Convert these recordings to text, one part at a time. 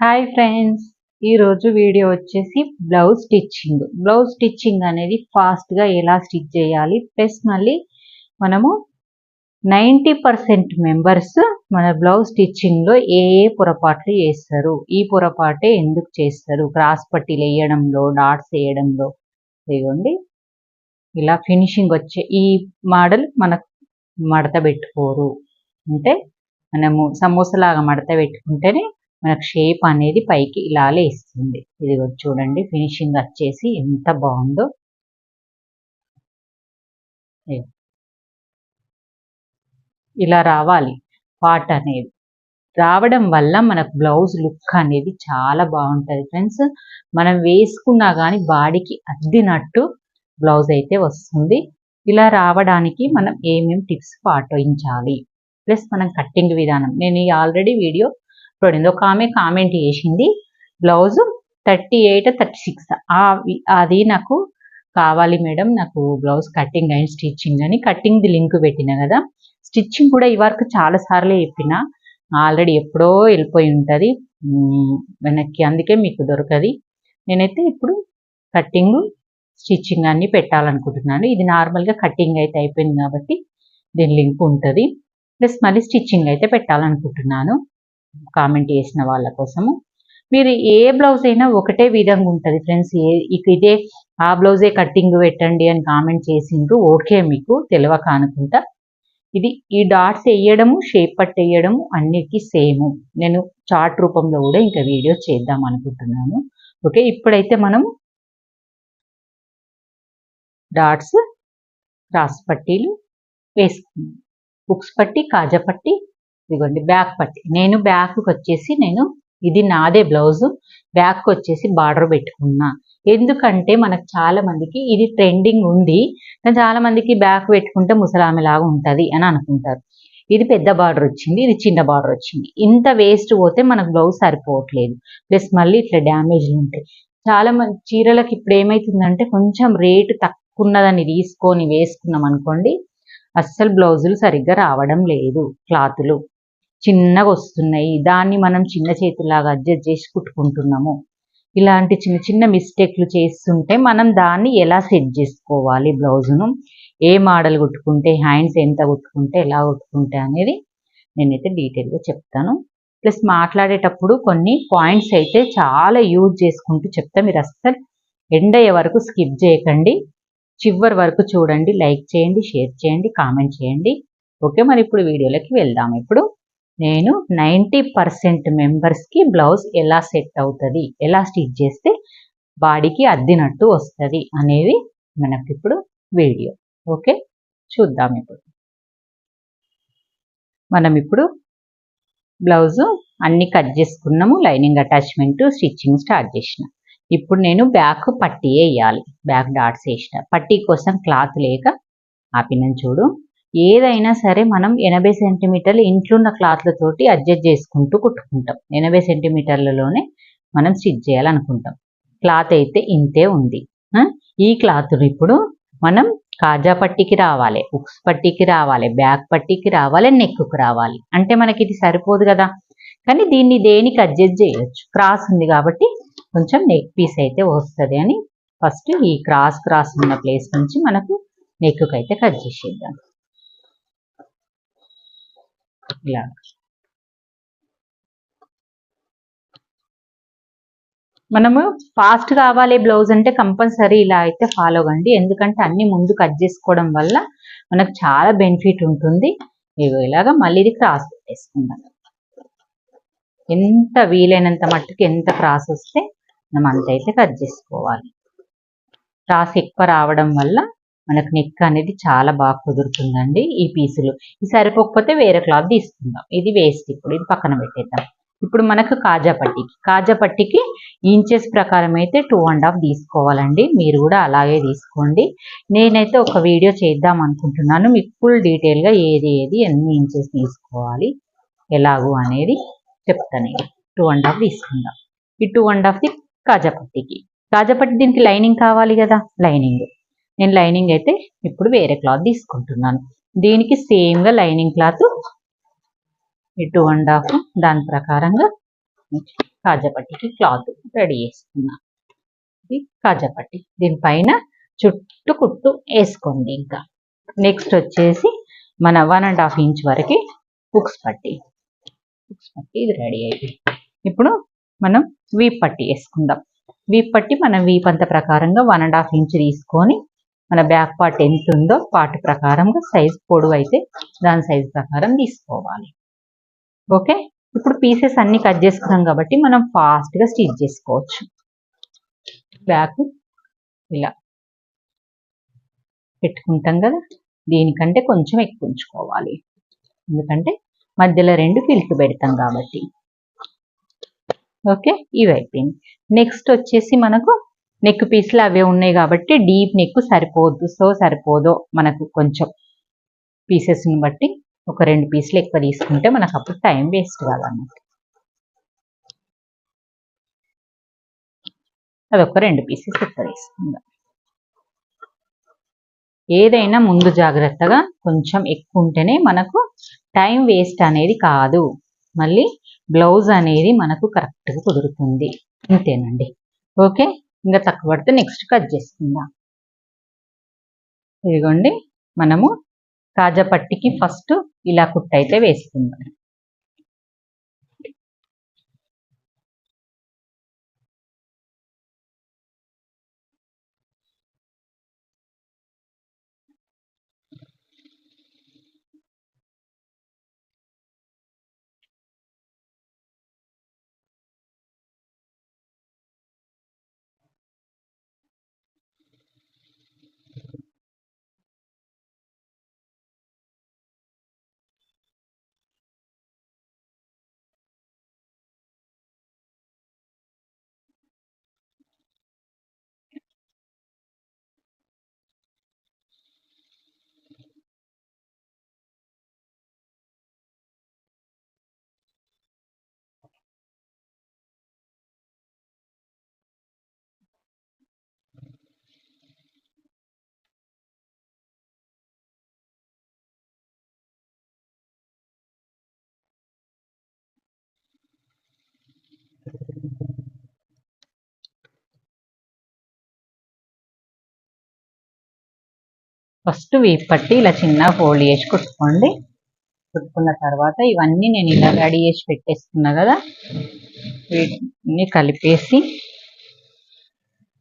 Hi friends ఈరోజు video వచ్చేసి blouse stitching blouse stitching అనేది ఫాస్ట్గా ఎలా స్టిచ్ చేయాలి? ప్లస్ మళ్ళీ మనము నైంటీ పర్సెంట్ మెంబర్స్ మన బ్లౌజ్ స్టిచ్చింగ్లో ఏ ఏ పొరపాట్లు చేస్తారు? ఈ పొరపాటే ఎందుకు చేస్తారు? క్రాస్ పట్టీలు వేయడంలో డాట్స్ వేయడంలో. ఇదిగోండి. ఇలా ఫినిషింగ్ వచ్చే ఈ మోడల్ మనకు మడత పెట్టుకోరు. అంటే మనము సమోసలాగా మడత పెట్టుకుంటేనే మనకు షేప్ అనేది పైకి ఇలా ఇస్తుంది. ఇది చూడండి ఫినిషింగ్ వచ్చేసి ఎంత బాగుందో. ఇలా రావాలి పార్ట్ అనేది. రావడం వల్ల మనకు బ్లౌజ్ లుక్ అనేది చాలా బాగుంటుంది ఫ్రెండ్స్ మనం వేసుకున్నా కానీ బాడీకి అద్దినట్టు బ్లౌజ్ అయితే వస్తుంది. ఇలా రావడానికి మనం ఏమేమి టిప్స్ పాటించాలి? ప్లస్ మనం కట్టింగ్ విధానం. నేను ఆల్రెడీ వీడియో పడింది ఒక ఆమె కామెంట్ చేసింది. Blouse thirty eight thirty six అది నాకు కావాలి మేడం. నాకు బ్లౌజ్ కటింగ్ అండ్ స్టిచ్చింగ్ అని. కటింగ్ది లింక్ పెట్టిన కదా. స్టిచ్చింగ్ కూడా ఈ వరకు చాలా సార్లు చెప్పిన. ఆల్రెడీ ఎప్పుడో వెళ్ళిపోయి ఉంటుంది. వెనక్కి అందుకే మీకు దొరకది. నేనైతే ఇప్పుడు కట్టింగ్ స్టిచ్చింగ్ అన్ని పెట్టాలనుకుంటున్నాను. ఇది నార్మల్గా కటింగ్ అయితే అయిపోయింది కాబట్టి దీని లింక్ ఉంటుంది. ప్లస్ మళ్ళీ స్టిచ్చింగ్ అయితే పెట్టాలనుకుంటున్నాను. కామెంట్ చేసిన వాళ్ళ కోసము. మీరు ఏ బ్లౌజ్ అయినా ఒకటే విధంగా ఉంటుంది ఫ్రెండ్స్. ఏ ఇదే ఆ బ్లౌజే కట్టింగ్ పెట్టండి అని కామెంట్ చేసిండ్రు. ఓకే మీకు తెలియక అనుకుంటా. ఇది ఈ డాట్స్ వేయడము షేప్ పట్ వేయడము అన్నిటికీ సేమ్. నేను చార్ట్ రూపంలో కూడా ఇంకా వీడియో చేద్దాం అనుకుంటున్నాను. ఓకే ఇప్పుడైతే మనం డాట్స్ క్రాస్ పట్టీలు వేసుకున్నాం బుక్స్ పట్టి కాజా పట్టి ఇదిగోండి బ్యాక్ పట్టి. నేను బ్యాక్కి వచ్చేసి నేను ఇది నాదే బ్లౌజు. బ్యాక్కి వచ్చేసి బార్డర్ పెట్టుకున్నా. ఎందుకంటే మనకు చాలా మందికి ఇది ట్రెండింగ్ ఉంది. కానీ చాలా మందికి బ్యాక్ పెట్టుకుంటే ముసలామెలాగా ఉంటుంది అని అనుకుంటారు. ఇది పెద్ద బార్డర్ వచ్చింది ఇది చిన్న బార్డర్ వచ్చింది. ఇంత వేస్ట్ పోతే మనకు బ్లౌజ్ సరిపోవట్లేదు. ప్లస్ మళ్ళీ ఇట్లా డ్యామేజ్లు ఉంటాయి. చాలా మంది చీరలకు ఇప్పుడు ఏమవుతుందంటే కొంచెం రేటు తక్కువ ఉన్నదని తీసుకొని వేసుకున్నాం అనుకోండి అస్సలు బ్లౌజులు సరిగ్గా రావడం లేదు క్లాతులు. చిన్నగా వస్తున్నాయి దాన్ని మనం చిన్న చేతిలాగా అడ్జస్ట్ చేసి కుట్టుకుంటున్నాము. ఇలాంటి చిన్న చిన్న మిస్టేక్లు చేస్తుంటే మనం దాన్ని ఎలా సెట్ చేసుకోవాలి బ్లౌజును? ఏ మోడల్ కుట్టుకుంటే హ్యాండ్స్ ఎంత కుట్టుకుంటే ఎలా కుట్టుకుంటే అనేది నేనైతే డీటెయిల్గా చెప్తాను. ప్లస్ మాట్లాడేటప్పుడు కొన్ని పాయింట్స్ అయితే చాలా యూజ్ చేసుకుంటూ చెప్తా. మీరు అస్సలు ఎండ్ అయ్యే వరకు స్కిప్ చేయకండి. చివరి వరకు చూడండి. లైక్ చేయండి షేర్ చేయండి కామెంట్ చేయండి. ఓకే మరి ఇప్పుడు వీడియోలోకి వెళ్దాం. ఇప్పుడు నేను నైంటీ పర్సెంట్ మెంబర్స్కి బ్లౌజ్ ఎలా సెట్ అవుతుంది ఎలా స్టిచ్ చేస్తే బాడీకి అద్దినట్టు వస్తుంది అనేది మనకి ఇప్పుడు వీడియో. ఓకే? చూద్దాం ఇప్పుడు. మనం ఇప్పుడు బ్లౌజు అన్ని కట్ చేసుకున్నాము లైనింగ్ అటాచ్మెంట్ స్టిచ్చింగ్ స్టార్ట్ చేసిన. ఇప్పుడు నేను బ్యాక్ పట్టి వేయాలి బ్యాక్ డాట్స్ వేసిన. పట్టీ కోసం క్లాత్ లేక ఆపినని చూడు. ఏదైనా సరే మనం ఎనభై సెంటీమీటర్లు ఇంట్లో ఉన్న క్లాత్లతోటి అడ్జస్ట్ చేసుకుంటూ కుట్టుకుంటాం. ఎనభై సెంటీమీటర్లలోనే మనం స్టిచ్ చేయాలనుకుంటాం. క్లాత్ అయితే ఇంతే ఉంది. ఈ క్లాత్ ఇప్పుడు మనం కాజా పట్టీకి రావాలి ఉక్స్ పట్టీకి రావాలి బ్యాక్ పట్టీకి రావాలి నెక్కు రావాలి. అంటే మనకి ఇది సరిపోదు కదా. కానీ దీన్ని దేనికి అడ్జస్ట్ చేయొచ్చు? క్రాస్ ఉంది కాబట్టి కొంచెం నెక్ పీస్ అయితే వస్తుంది అని ఫస్ట్ ఈ క్రాస్ క్రాస్ ఉన్న ప్లేస్ నుంచి మనకు నెక్కుకైతే అయితే కట్ చేసేద్దాం. ఇలాగా మనము ఫాస్ట్ కావాలి బ్లౌజ్ అంటే కంపల్సరీ ఇలా అయితే ఫాలో కండి. ఎందుకంటే అన్ని ముందు కట్ చేసుకోవడం వల్ల మనకు చాలా బెనిఫిట్ ఉంటుంది. ఇలాగా మళ్ళీ ఇది క్రాస్ పెట్టేసుకుందాం. ఎంత వీలైనంత మట్టుకు ఎంత క్రాస్ వస్తే మనం అంతైతే కట్ చేసుకోవాలి. క్రాస్ ఎక్కువ రావడం వల్ల మనకు నెక్ అనేది చాలా బాగా కుదురుతుందండి ఈ పీసులు. ఇది సరిపోకపోతే వేరే క్లాత్ తీసుకుందాం. ఇది వేస్ట్ ఇప్పుడు ఇది పక్కన పెట్టేద్దాం. ఇప్పుడు మనకు కాజా పట్టికి. కాజా పట్టికి ఇంచెస్ ప్రకారం అయితే టూ అండ్ హాఫ్ తీసుకోవాలండి. మీరు కూడా అలాగే తీసుకోండి. నేనైతే ఒక వీడియో చేద్దాం అనుకుంటున్నాను. మీకు ఫుల్ డీటెయిల్గా ఏది ఏది ఎన్ని ఇంచెస్ తీసుకోవాలి ఎలాగో అనేది చెప్తాను టూ అండ్ హాఫ్ తీసుకుందాం. ఈ టూ అండ్ హాఫ్ది కాజా పట్టికి. కాజా పట్టి దీనికి లైనింగ్ కావాలి కదా? లైనింగ్ నేను లైనింగ్ అయితే ఇప్పుడు వేరే క్లాత్ తీసుకుంటున్నాను. దీనికి సేమ్గా lining cloth two and half దాని ప్రకారంగా కాజాపట్టికి క్లాత్ రెడీ చేసుకున్నా. ఇది కాజాపట్టి. దీనిపైన చుట్టూ కుట్టు వేసుకోండి ఇంకా. నెక్స్ట్ వచ్చేసి మన వన్ అండ్ హాఫ్ ఇంచ్ వరకు బుక్స్ పట్టి. బుక్స్ పట్టి ఇది రెడీ అయింది ఇప్పుడు మనం వీప్ పట్టి వేసుకుందాం. వీప్ పట్టి మనం వీప్ అంత ప్రకారంగా వన్ అండ్ హాఫ్ ఇంచ్ తీసుకొని మన బ్యాక్ పార్ట్ ఎంత ఉందో పార్ట్ ప్రకారంగా సైజ్ పొడవు అయితే దాని సైజ్ ప్రకారం తీసుకోవాలి. ఓకే? ఇప్పుడు పీసెస్ అన్ని కట్ చేసుకున్నాం కాబట్టి మనం ఫాస్ట్గా స్టిచ్ చేసుకోవచ్చు. బ్యాక్ ఇలా పెట్టుకుంటాం కదా? దీనికంటే కొంచెం ఎక్కువ ఉంచుకోవాలి. ఎందుకంటే మధ్యలో రెండు పిల్కి పెడతాం కాబట్టి. ఓకే? ఇవి అయిపోయింది నెక్స్ట్ వచ్చేసి మనకు నెక్ పీస్లు అవే ఉన్నాయి కాబట్టి డీప్ నెక్ సరిపోద్దు సో సరిపోదో మనకు కొంచెం. పీసెస్ని బట్టి ఒక రెండు పీసులు ఎక్కువ తీసుకుంటే మనకు అప్పుడు టైం వేస్ట్ కాదన్నట్టు అదొక రెండు పీసెస్ ఎక్కువ తీసుకుందాం. ఏదైనా ముందు జాగ్రత్తగా కొంచెం ఎక్కువ ఉంటేనే మనకు టైం వేస్ట్ అనేది కాదు. మళ్ళీ బ్లౌజ్ అనేది మనకు కరెక్ట్గా కుదురుతుంది. అంతేనండి. ఓకే? ఇంకా తక్కువ పడితే నెక్స్ట్ కట్ చేసుకుందాం. ఇదిగోండి మనము కాజా పట్టికి ఫస్ట్ ఇలా కుట్టయితే వేసుకుందాం. ఫస్ట్ వీప్ పట్టి ఇలా చిన్న ఫోల్డ్ చేసి కుట్టుకోండి. కుట్టుకున్న తర్వాత ఇవన్నీ నేను ఇలా రెడీ చేసి పెట్టేసుకున్నా కదా. వీటిని కలిపేసి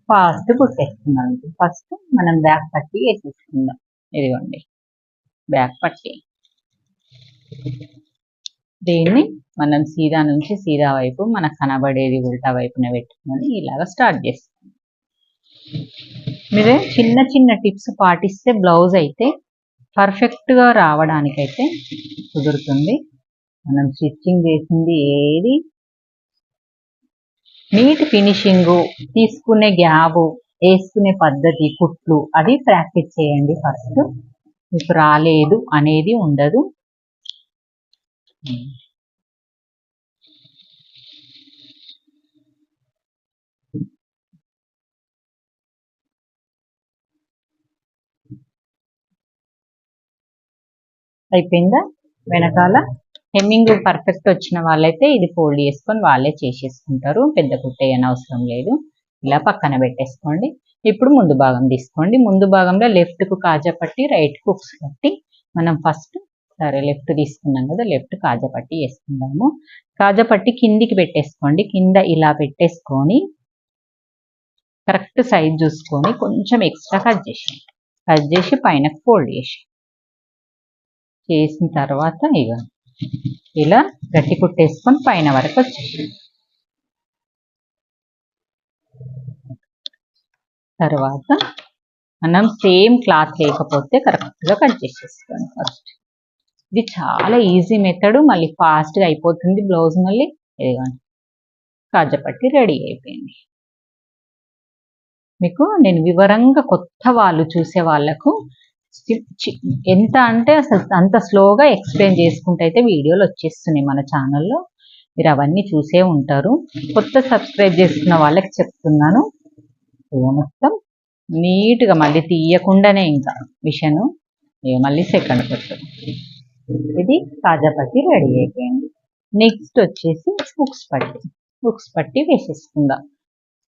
ఫాస్ట్ కుట్టేస్తున్నాను. ఫస్ట్ మనం బ్యాక్ పట్టి వేసేసుకుందాం. ఇదిగోండి. బ్యాక్ పట్టి. దీన్ని మనం సీదా నుంచి సీదా వైపు మనకు కనబడేది ఉల్టా వైపున పెట్టుకొని ఇలాగ స్టార్ట్ చేస్తాం. మీరు చిన్న చిన్న టిప్స్ పాటిస్తే బ్లౌజ్ అయితే పర్ఫెక్ట్గా రావడానికైతే కుదురుతుంది. మనం స్టిచ్చింగ్ చేసింది ఏది? నీట్ ఫినిషింగ్ తీసుకునే గ్యాబు వేసుకునే పద్ధతి కుట్లు అది ప్రాక్టీస్ చేయండి ఫస్ట్. మీకు రాలేదు అనేది ఉండదు. అయిపోయిందా? వెనకాల హెమ్మింగ్ పర్ఫెక్ట్ వచ్చిన వాళ్ళైతే ఇది ఫోల్డ్ చేసుకొని వాళ్ళే చేసేసుకుంటారు. పెద్ద కుట్టేయని అవసరం లేదు. ఇలా పక్కన పెట్టేసుకోండి. ఇప్పుడు ముందు భాగం తీసుకోండి. ముందు భాగంలో లెఫ్ట్కు కాజా పట్టి రైట్కు ఉక్స్ పట్టి మనం ఫస్ట్ సరే లెఫ్ట్ తీసుకున్నాం కదా లెఫ్ట్ కాజా పట్టి వేసుకుందాము. కాజా పట్టి కిందికి పెట్టేసుకోండి. కింద ఇలా పెట్టేసుకొని కరెక్ట్ సైజ్ చూసుకొని కొంచెం ఎక్స్ట్రా కట్ చేసి కట్ చేసి పైన ఫోల్డ్ చేసి చేసిన తర్వాత ఇక ఇలా గట్టి కుట్టేసుకొని పైన వరకు వచ్చేసి తర్వాత మనం సేమ్ క్లాత్ లేకపోతే కరెక్ట్గా కట్ చేసేసుకోండి ఫస్ట్. ఇది చాలా ఈజీ మెథడ్ మళ్ళీ ఫాస్ట్గా అయిపోతుంది బ్లౌజ్ మళ్ళీ. ఇదిగోండి. కాజపట్టి రెడీ అయిపోయింది. మీకు నేను వివరంగా కొత్త వాళ్ళు చూసే వాళ్ళకు ఎంత అంటే అసలు అంత స్లోగా ఎక్స్ప్లెయిన్ చేసుకుంటే అయితే వీడియోలు వచ్చేస్తున్నాయి మన ఛానల్లో. మీరు అవన్నీ చూసే ఉంటారు. కొత్త సబ్స్క్రైబ్ చేసుకున్న వాళ్ళకి చెప్తున్నాను. మొత్తం నీట్గా మళ్ళీ తీయకుండానే ఇంకా మిషను. మళ్ళీ సెకండ్ కొట్టు ఇది తాజా పట్టి రెడీ అయిపోయింది. నెక్స్ట్ వచ్చేసి బుక్స్ పట్టి. బుక్స్ పట్టి వేసేసుకుందాం.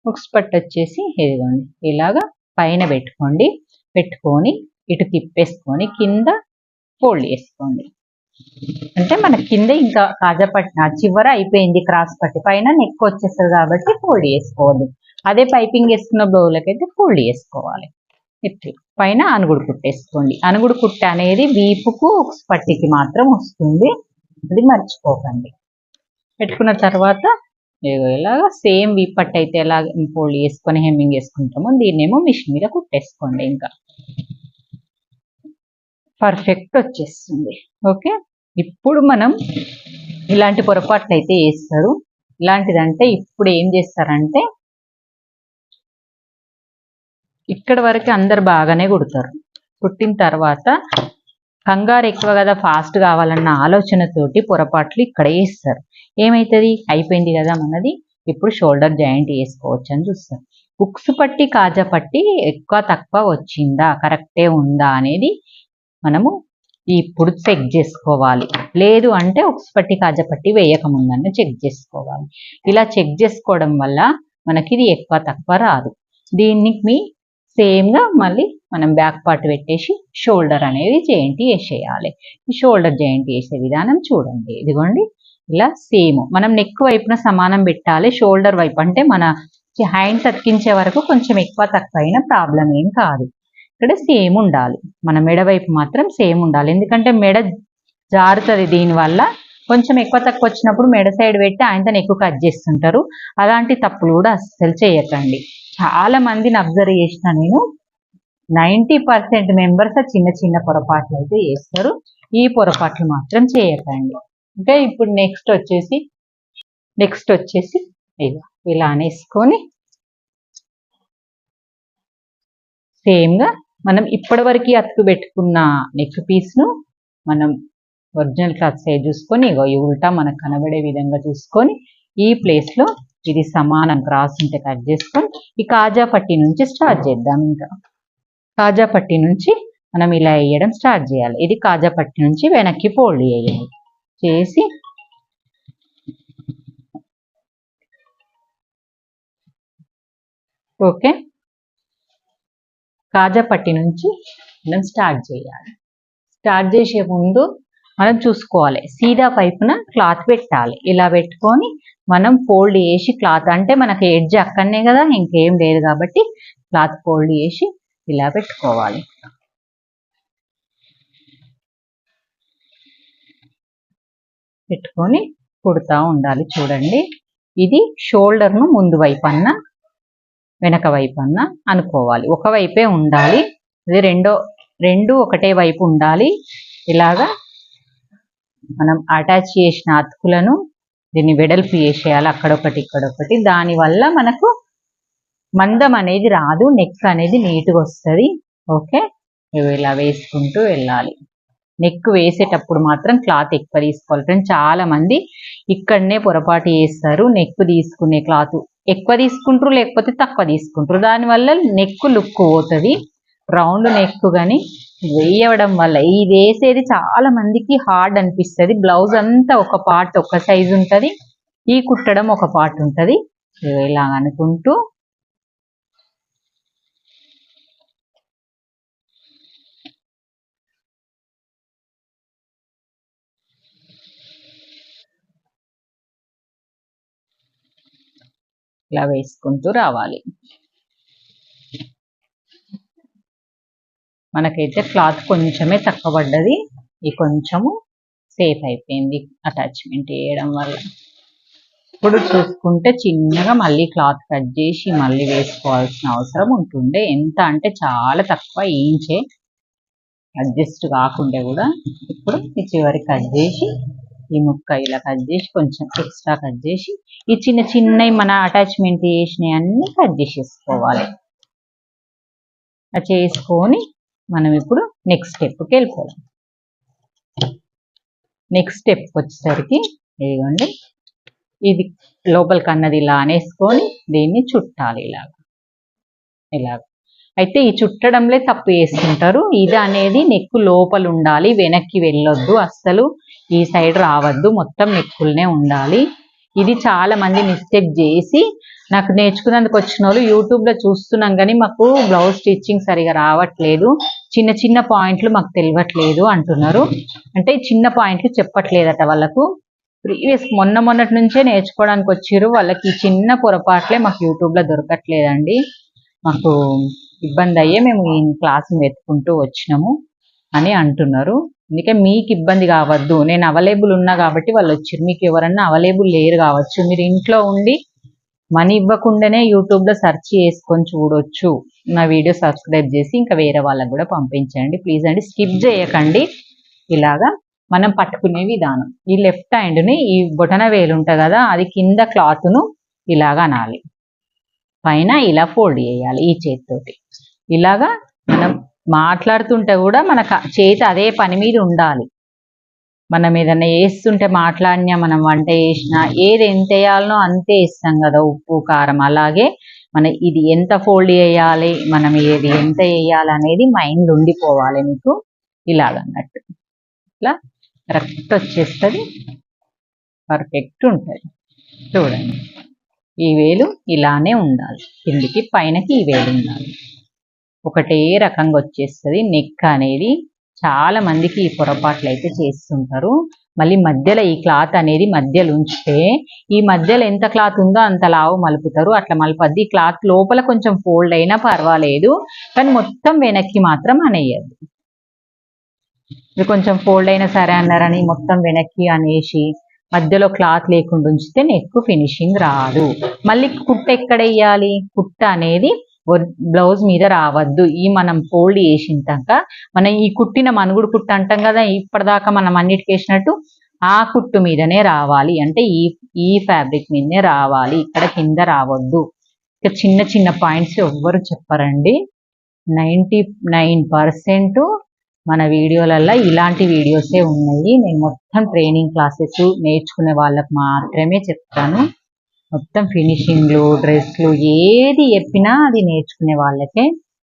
బుక్స్ పట్టి వచ్చేసి ఇదిగోండి ఇలాగా పైన పెట్టుకోండి. పెట్టుకొని ఇటు తిప్పేసుకొని కింద ఫోల్డ్ చేసుకోండి. అంటే మన కింద ఇంకా కాజా చివర అయిపోయింది క్రాస్ పట్టి పైన నెక్ వచ్చేస్తుంది కాబట్టి ఫోల్డ్ చేసుకోవద్దు. అదే పైపింగ్ వేసుకున్న బ్లౌజులకైతే ఫోల్డ్ చేసుకోవాలి. ఇట్లా. పైన అనుగుడు కుట్టేసుకోండి. అనుగుడు కుట్ట అనేది వీపుకు పట్టికి మాత్రం వస్తుంది. అది మర్చిపోకండి. పెట్టుకున్న తర్వాత ఇలాగా సేమ్ వీప్ పట్టు అయితే ఎలా ఫోల్డ్ చేసుకొని హెమ్మింగ్ వేసుకుంటామో దీన్నేమో మిషన్ మీద కుట్టేసుకోండి ఇంకా. పర్ఫెక్ట్ వచ్చేస్తుంది. ఓకే? ఇప్పుడు మనం ఇలాంటి పొరపాట్లు అయితే వేస్తారు ఇలాంటిదంటే ఇప్పుడు ఏం చేస్తారంటే ఇక్కడ వరకు అందరు బాగానే కుడతారు. కుట్టిన తర్వాత కంగారు ఎక్కువ కదా ఫాస్ట్ కావాలన్న ఆలోచనతోటి పొరపాట్లు ఇక్కడ వేస్తారు ఏమవుతుంది అయిపోయింది కదా మనది. ఇప్పుడు షోల్డర్ జాయింట్ వేసుకోవచ్చు అని చూస్తారు ఉక్స్ పట్టి కాజా పట్టి ఎక్కువ తక్కువ వచ్చిందా? కరెక్టే ఉందా అనేది మనము ఇప్పుడు చెక్ చేసుకోవాలి. లేదు అంటే ఒక పట్టి కాజా పట్టి చెక్ చేసుకోవాలి. ఇలా చెక్ చేసుకోవడం వల్ల మనకి ఇది ఎక్కువ తక్కువ రాదు. దీనికి సేమ్గా మళ్ళీ మనం బ్యాక్ పార్ట్ పెట్టేసి షోల్డర్ అనేది జాయింట్ వేసేయాలి ఈ షోల్డర్ జాయింట్ వేసే విధానం చూడండి. ఇదిగోండి. ఇలా సేమ్ మనం నెక్ వైపున సమానం పెట్టాలి. షోల్డర్ వైపు అంటే మన హ్యాండ్ తక్కించే వరకు కొంచెం ఎక్కువ తక్కువ అయినా ప్రాబ్లం ఏం కాదు. ఇక్కడ సేమ్ ఉండాలి. మన మెడ వైపు మాత్రం సేమ్ ఉండాలి. ఎందుకంటే మెడ జారుతుంది దీనివల్ల కొంచెం ఎక్కువ తక్కువ వచ్చినప్పుడు మెడ సైడ్ పెట్టి ఆయనతో ఎక్కువ కట్ చేస్తుంటారు. అలాంటి తప్పులు కూడా అస్సలు చేయకండి. చాలా మందిని అబ్జర్వ్ చేసిన నేను. నైంటీ పర్సెంట్ మెంబర్స్ చిన్న చిన్న పొరపాట్లు అయితే చేస్తారు. ఈ పొరపాట్లు మాత్రం చేయకండి. ఇంకా ఇప్పుడు నెక్స్ట్ వచ్చేసి నెక్స్ట్ వచ్చేసి ఇలా ఇలా అనేసుకొని సేమ్గా మనం ఇప్పటివరకు అతుకు పెట్టుకున్న నెక్ పీస్ను మనం ఒరిజినల్ క్లాత్ సైజ్ చూసుకొని ఇగో ఈ ఉల్టా మనకు కనబడే విధంగా చూసుకొని ఈ ప్లేస్లో ఇది సమానం క్రాస్ ఉంటే కట్ చేసుకొని ఈ కాజా పట్టి నుంచి స్టార్ట్ చేద్దాం ఇంకా. కాజా పట్టి నుంచి మనం ఇలా వేయడం స్టార్ట్ చేయాలి. ఇది కాజా పట్టి నుంచి వెనక్కి ఫోల్డ్ చేయాలి. చేసి ఓకే? కాజాపట్టి నుంచి మనం స్టార్ట్ చేయాలి. స్టార్ట్ చేసే ముందు మనం చూసుకోవాలి. సీదా పైపున క్లాత్ పెట్టాలి. ఇలా పెట్టుకొని మనం ఫోల్డ్ చేసి క్లాత్ అంటే మనకి ఎడ్జ్ అక్కడనే కదా ఇంకేం లేదు కాబట్టి క్లాత్ ఫోల్డ్ చేసి ఇలా పెట్టుకోవాలి. పెట్టుకొని కుడతా ఉండాలి. చూడండి. ఇది షోల్డర్ను ముందు వైపు అన్న వెనక వైపు అన్న అనుకోవాలి. ఒక వైపే ఉండాలి. ఇది రెండో రెండు ఒకటే వైపు ఉండాలి. ఇలాగా మనం అటాచ్ చేసిన అతుకులను దీన్ని వెడల్పు చేసేయాలి. అక్కడొకటి ఇక్కడొకటి. దానివల్ల మనకు మందం అనేది రాదు. నెక్ అనేది నీట్గా వస్తుంది. ఓకే? ఇలా వేసుకుంటూ వెళ్ళాలి. నెక్ వేసేటప్పుడు మాత్రం క్లాత్ ఎక్కువ తీసుకోవాలి. ఫ్రెండ్స్ చాలా మంది ఇక్కడనే పొరపాటు చేస్తారు. నెక్ తీసుకునే క్లాత్ ఎక్కువ తీసుకుంటారు లేకపోతే తక్కువ తీసుకుంటారు. దానివల్ల నెక్ లుక్ పోతుంది. రౌండ్ నెక్ కానీ వేయడం వల్ల ఇది వేసేది చాలా మందికి హార్డ్ అనిపిస్తుంది. బ్లౌజ్ అంతా ఒక పార్ట్ ఒక సైజు ఉంటుంది. ఈ కుట్టడం ఒక పార్ట్ ఉంటుంది. ఇలా అనుకుంటూ ఇలా వేసుకుంటూ రావాలి. మనకైతే క్లాత్ కొంచెమే తక్కువ పడ్డది. ఈ కొంచెము సేఫ్ అయిపోయింది అటాచ్మెంట్ వేయడం వల్ల. ఇప్పుడు చూసుకుంటే చిన్నగా మళ్ళీ క్లాత్ కట్ చేసి మళ్ళీ వేసుకోవాల్సిన అవసరం ఉంటుండే. ఎంత అంటే చాలా తక్కువ ఇంచే అడ్జస్ట్ కాకుండా కూడా ఇప్పుడు ఈ చివరి కట్ చేసి ఈ ముక్క ఇలా కట్ చేసి కొంచెం ఎక్స్ట్రా కట్ చేసి ఈ చిన్న చిన్నవి మన అటాచ్మెంట్ చేసినవి అన్ని కట్ చేసేసుకోవాలి. అది చేసుకొని మనం ఇప్పుడు నెక్స్ట్ స్టెప్కి వెళ్ళిపోదాం. నెక్స్ట్ స్టెప్ వచ్చేసరికి ఇదిగోండి. ఇది లోపలికి అన్నది ఇలా అనేసుకొని దీన్ని చుట్టాలి ఇలాగ. ఇలాగ. అయితే ఈ చుట్టడంలే తప్పు వేసుకుంటారు ఇది అనేది నెక్కు లోపల ఉండాలి వెనక్కి వెళ్ళొద్దు అస్సలు. ఈ సైడ్ రావద్దు మొత్తం నెక్కులనే ఉండాలి. ఇది చాలా మంది మిస్టేక్ చేసి నాకు నేర్చుకున్నందుకు వచ్చిన వాళ్ళు యూట్యూబ్లో చూస్తున్నాం కానీ మాకు బ్లౌజ్ స్టిచ్చింగ్ సరిగా రావట్లేదు. చిన్న చిన్న పాయింట్లు మాకు తెలియట్లేదు అంటున్నారు. అంటే చిన్న పాయింట్లు చెప్పట్లేదట వాళ్ళకు. ప్రీవియస్ మొన్న మొన్నటి నుంచే నేర్చుకోవడానికి వచ్చారు. వాళ్ళకి ఈ చిన్న పొరపాట్లే మాకు యూట్యూబ్లో దొరకట్లేదండి. మాకు ఇబ్బంది అయ్యే మేము ఈ క్లాస్ వెతుకుంటూ వచ్చినాము అని అంటున్నారు. అందుకే మీకు ఇబ్బంది కావద్దు. నేను అవైలబుల్ ఉన్నా కాబట్టి వాళ్ళు వచ్చారు. మీకు ఎవరన్నా అవైలబుల్ లేరు కావచ్చు. మీరు ఇంట్లో ఉండి మనీ ఇవ్వకుండానే యూట్యూబ్లో సెర్చ్ చేసుకొని చూడొచ్చు. నా వీడియో సబ్స్క్రైబ్ చేసి ఇంకా వేరే వాళ్ళకి కూడా పంపించండి. ప్లీజ్ అండి స్కిప్ చేయకండి. ఇలాగా మనం పట్టుకునే విధానం. ఈ లెఫ్ట్ హ్యాండ్ని ఈ బొటన వేలు ఉంటుంది కదా అది కింద క్లాత్ను ఇలాగా అనాలి. పైన ఇలా ఫోల్డ్ చేయాలి ఈ చేతితోటి. ఇలాగా మనం మాట్లాడుతుంటే కూడా మన చేతి అదే పని మీద ఉండాలి. మనం ఏదైనా వేస్తుంటే మాట్లాడినా మనం వంట చేసినా ఏది ఎంత వేయాలనో అంతే వేస్తాం కదా ఉప్పు కారం. అలాగే మన ఇది ఎంత ఫోల్డ్ చేయాలి మనం ఏది ఎంత వేయాలి అనేది మైండ్ ఉండిపోవాలి మీకు. ఇలాగన్నట్టు. ఇట్లా కరెక్ట్ వచ్చేస్తుంది. పర్ఫెక్ట్ ఉంటుంది. చూడండి. ఈ వేలు ఇలానే ఉండాలి. కిందికి పైనకి ఈ వేలు ఉండాలి. ఒకటే రకంగా వచ్చేస్తుంది. నెక్ అనేది చాలా మందికి ఈ పొరపాట్లు అయితే చేస్తుంటారు. మళ్ళీ మధ్యలో ఈ క్లాత్ అనేది మధ్యలో ఉంచితే ఈ మధ్యలో ఎంత క్లాత్ ఉందో అంత లావు మలుపుతారు. అట్లా మలపద్ది. ఈ క్లాత్ లోపల కొంచెం ఫోల్డ్ అయినా పర్వాలేదు. కానీ మొత్తం వెనక్కి మాత్రం అనేయద్దు. ఇది కొంచెం ఫోల్డ్ అయినా సరే అన్నారని మొత్తం వెనక్కి అనేసి మధ్యలో క్లాత్ లేకుండా ఉంచితే నెక్ ఫినిషింగ్ రాదు. మళ్ళీ కుట్ట ఎక్కడ వేయాలి? కుట్ట అనేది బ్లౌజ్ మీద రావద్దు. ఈ మనం ఫోల్డ్ చేసిందాక మనం ఈ కుట్టిన మనుగుడు కుట్ట అంటాం కదా ఇప్పటిదాకా మనం అన్నిటికి వేసినట్టు ఆ కుట్టు మీదనే రావాలి. అంటే ఈ ఈ ఫ్యాబ్రిక్ మీదనే రావాలి. ఇక్కడ కింద రావద్దు. ఇక చిన్న చిన్న పాయింట్స్ ఎవ్వరు చెప్పరండి. నైంటీ నైన్ పర్సెంట్ మన వీడియోలలో ఇలాంటి వీడియోసే ఉన్నాయి. నేను మొత్తం ట్రైనింగ్ క్లాసెస్ నేర్చుకునే వాళ్ళకి మాత్రమే చెప్తాను. మొత్తం ఫినిషింగ్లు డ్రెస్లు ఏది చెప్పినా అది నేర్చుకునే వాళ్ళకే.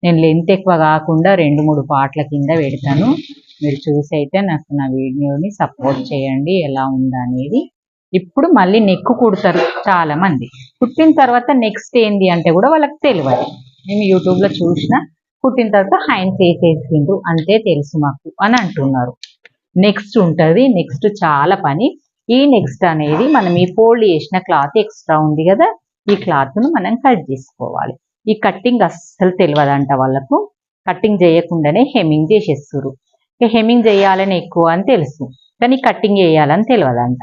నేను లెంత్ ఎక్కువ కాకుండా రెండు మూడు పాటల కింద పెడతాను. మీరు చూసి అయితే నాకు నా వీడియోని సపోర్ట్ చేయండి ఎలా ఉందనేది ఇప్పుడు మళ్ళీ నెక్ కుడతారు చాలా మంది కుట్టిన తర్వాత నెక్స్ట్ ఏంది అంటే కూడా వాళ్ళకి తెలియదు మేము యూట్యూబ్లో చూసిన కుట్టిన తర్వాత హ్యాండ్స్ వేసేసిండ్రు అంతే తెలుసు మాకు అని అంటున్నారు. నెక్స్ట్ ఉంటుంది నెక్స్ట్ చాలా పని. ఈ నెక్స్ట్ అనేది మనం ఈ ఫోల్డ్ చేసిన క్లాత్ ఎక్స్ట్రా ఉంది కదా ఈ క్లాత్ను మనం కట్ చేసుకోవాలి. ఈ కట్టింగ్ అస్సలు తెలియదంట వాళ్ళకు. కట్టింగ్ చేయకుండానే హెమ్మింగ్ చేసేస్తారు హెమ్మింగ్ చేయాలని ఎక్కువ అని తెలుసు కానీ కట్టింగ్ చేయాలని తెలియదంట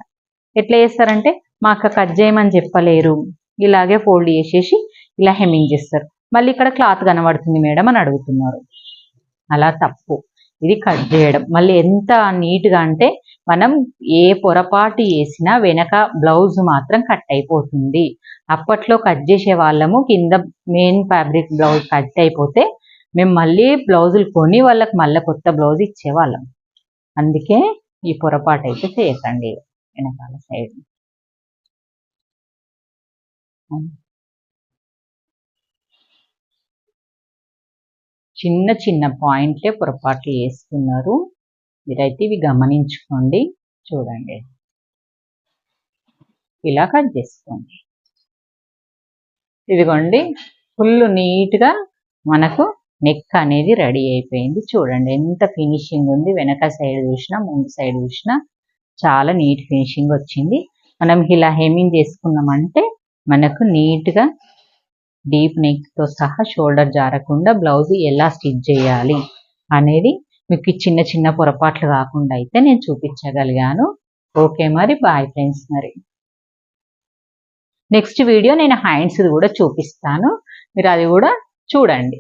ఎట్లా చేస్తారంటే మా అక్క కట్ చేయమని చెప్పలేరు. ఇలాగే ఫోల్డ్ చేసేసి ఇలా హెమ్మింగ్ చేస్తారు. మళ్ళీ ఇక్కడ క్లాత్ కనబడుతుంది మేడం అని అడుగుతున్నారు. అలా తప్పు. ఇది కట్ చేయడం. మళ్ళీ ఎంత నీట్గా అంటే మనం ఏ పొరపాటు వేసినా వెనక బ్లౌజ్ మాత్రం కట్ అయిపోతుంది. అప్పట్లో కట్ చేసే వాళ్ళము కింద మెయిన్ ఫ్యాబ్రిక్ బ్లౌజ్ కట్ అయిపోతే మేము మళ్ళీ బ్లౌజులు కొని వాళ్ళకి మళ్ళీ కొత్త బ్లౌజ్ ఇచ్చేవాళ్ళం. అందుకే ఈ పొరపాటు అయితే చేయకండి వెనకాల సైడ్ చిన్న చిన్న పాయింట్లే పొరపాట్లు వేసుకున్నారు మీరైతే ఇవి గమనించుకోండి. చూడండి. ఇలా కట్ చేసుకోండి. ఇదిగోండి. ఫుల్ నీట్గా మనకు నెక్ అనేది రెడీ అయిపోయింది. చూడండి. ఎంత ఫినిషింగ్ ఉంది. వెనక సైడ్ చూసినా ముందు సైడ్ చూసినా చాలా నీట్ ఫినిషింగ్ వచ్చింది. మనం ఇలా హెమింగ్ చేసుకున్నామంటే మనకు నీట్గా డీప్ నెక్తో సహా షోల్డర్ జారకుండా బ్లౌజ్ ఎలా స్టిచ్ చేయాలి అనేది మీకు చిన్న చిన్న పొరపాట్లు కాకుండా అయితే నేను చూపించగలిగాను. ఓకే మరి బాయ్ ఫ్రెండ్స్ మరి. నెక్స్ట్ వీడియో నేను హ్యాండ్స్ కూడా చూపిస్తాను. మీరు అది కూడా చూడండి.